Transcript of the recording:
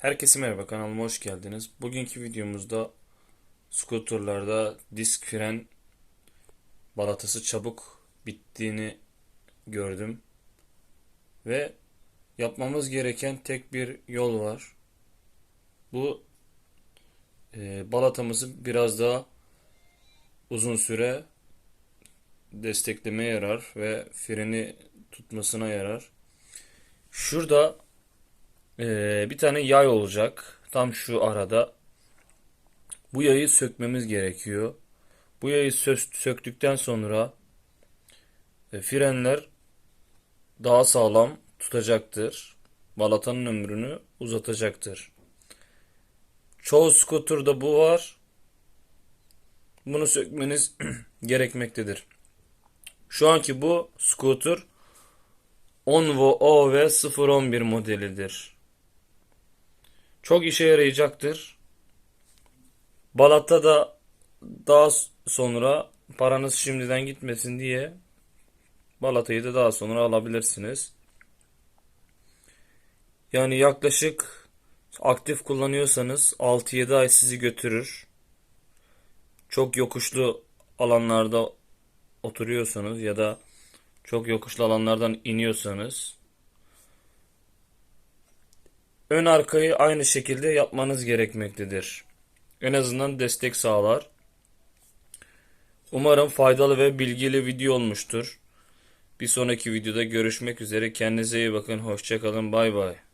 Herkese merhaba kanalıma hoş geldiniz. Bugünkü videomuzda skuterlarda disk fren balatası çabuk bittiğini gördüm. Ve yapmamız gereken tek bir yol var. Bu e, balatamızı biraz daha uzun süre desteklemeye yarar ve freni tutmasına yarar. Şurada ee, bir tane yay olacak. Tam şu arada. Bu yayı sökmemiz gerekiyor. Bu yayı sö- söktükten sonra e, frenler daha sağlam tutacaktır. Balatanın ömrünü uzatacaktır. Çoğu skuterda bu var. Bunu sökmeniz gerekmektedir. Şu anki bu scooter Onvo OV 011 modelidir. Çok işe yarayacaktır. Balat'ta da daha sonra paranız şimdiden gitmesin diye Balatayı da daha sonra alabilirsiniz. Yani yaklaşık aktif kullanıyorsanız 6-7 ay sizi götürür. Çok yokuşlu alanlarda oturuyorsanız ya da çok yokuşlu alanlardan iniyorsanız ön arkayı aynı şekilde yapmanız gerekmektedir. En azından destek sağlar. Umarım faydalı ve bilgili video olmuştur. Bir sonraki videoda görüşmek üzere. Kendinize iyi bakın. Hoşçakalın. Bay bay.